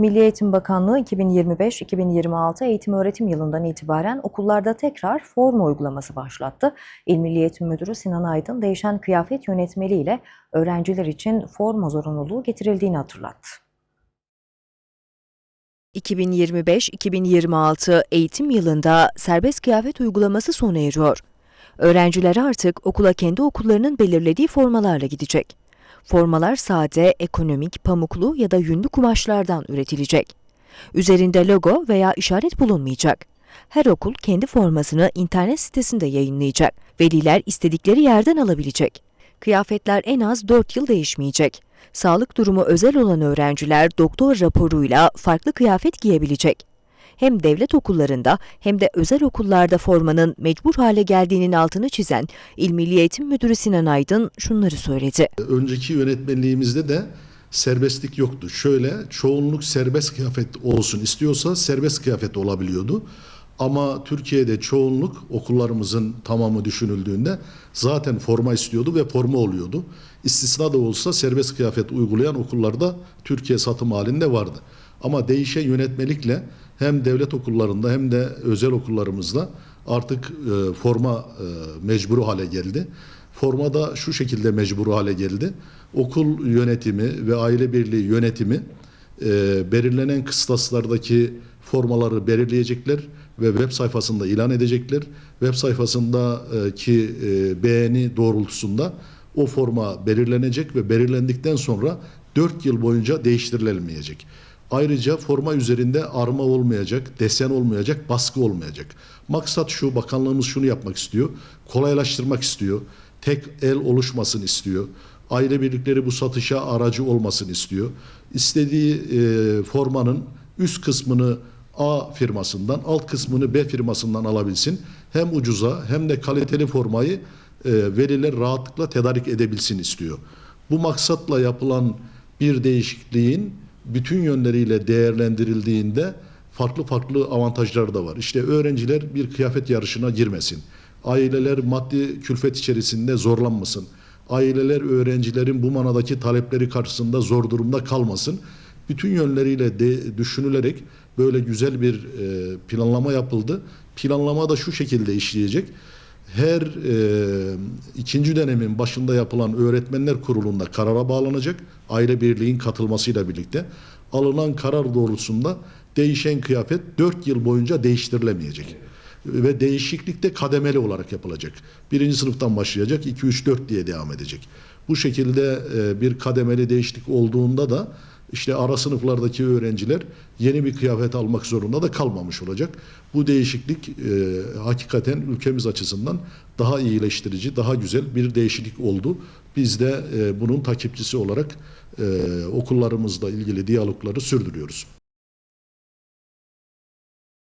Milli Eğitim Bakanlığı 2025-2026 eğitim öğretim yılından itibaren okullarda tekrar forma uygulaması başlattı. İl Milli Eğitim Müdürü Sinan Aydın değişen kıyafet yönetmeliğiyle öğrenciler için forma zorunluluğu getirildiğini hatırlattı. 2025-2026 eğitim yılında serbest kıyafet uygulaması sona eriyor. Öğrenciler artık okula kendi okullarının belirlediği formalarla gidecek. Formalar sade, ekonomik, pamuklu ya da yünlü kumaşlardan üretilecek. Üzerinde logo veya işaret bulunmayacak. Her okul kendi formasını internet sitesinde yayınlayacak. Veliler istedikleri yerden alabilecek. Kıyafetler en az 4 yıl değişmeyecek. Sağlık durumu özel olan öğrenciler doktor raporuyla farklı kıyafet giyebilecek. Hem devlet okullarında hem de özel okullarda formanın mecbur hale geldiğinin altını çizen İl Milli Eğitim Müdürü Sinan Aydın şunları söyledi. Önceki yönetmenliğimizde de serbestlik yoktu. Şöyle çoğunluk serbest kıyafet olsun istiyorsa serbest kıyafet olabiliyordu. Ama Türkiye'de çoğunluk okullarımızın tamamı düşünüldüğünde zaten forma istiyordu ve forma oluyordu. İstisna da olsa serbest kıyafet uygulayan okullarda Türkiye satım halinde vardı. Ama değişen yönetmelikle hem devlet okullarında hem de özel okullarımızda artık e, forma e, mecburu hale geldi. Forma da şu şekilde mecbur hale geldi. Okul yönetimi ve aile birliği yönetimi e, belirlenen kıstaslardaki formaları belirleyecekler ve web sayfasında ilan edecekler. Web sayfasındaki e, beğeni doğrultusunda o forma belirlenecek ve belirlendikten sonra 4 yıl boyunca değiştirilemeyecek. Ayrıca forma üzerinde arma olmayacak, desen olmayacak, baskı olmayacak. Maksat şu, bakanlığımız şunu yapmak istiyor, kolaylaştırmak istiyor, tek el oluşmasını istiyor. Aile birlikleri bu satışa aracı olmasını istiyor. İstediği e, formanın üst kısmını A firmasından, alt kısmını B firmasından alabilsin. Hem ucuza hem de kaliteli formayı e, veliler rahatlıkla tedarik edebilsin istiyor. Bu maksatla yapılan bir değişikliğin bütün yönleriyle değerlendirildiğinde farklı farklı avantajları da var. İşte öğrenciler bir kıyafet yarışına girmesin. Aileler maddi külfet içerisinde zorlanmasın. Aileler öğrencilerin bu manadaki talepleri karşısında zor durumda kalmasın. Bütün yönleriyle de düşünülerek böyle güzel bir e, planlama yapıldı. Planlama da şu şekilde işleyecek. Her e, ikinci dönemin başında yapılan öğretmenler kurulunda karara bağlanacak. Aile birliğin katılmasıyla birlikte alınan karar doğrultusunda değişen kıyafet 4 yıl boyunca değiştirilemeyecek. Ve değişiklik de kademeli olarak yapılacak. Birinci sınıftan başlayacak, 2, 3, 4 diye devam edecek. Bu şekilde e, bir kademeli değişiklik olduğunda da işte ara sınıflardaki öğrenciler yeni bir kıyafet almak zorunda da kalmamış olacak. Bu değişiklik e, hakikaten ülkemiz açısından daha iyileştirici, daha güzel bir değişiklik oldu. Biz de e, bunun takipçisi olarak e, okullarımızla ilgili diyalogları sürdürüyoruz.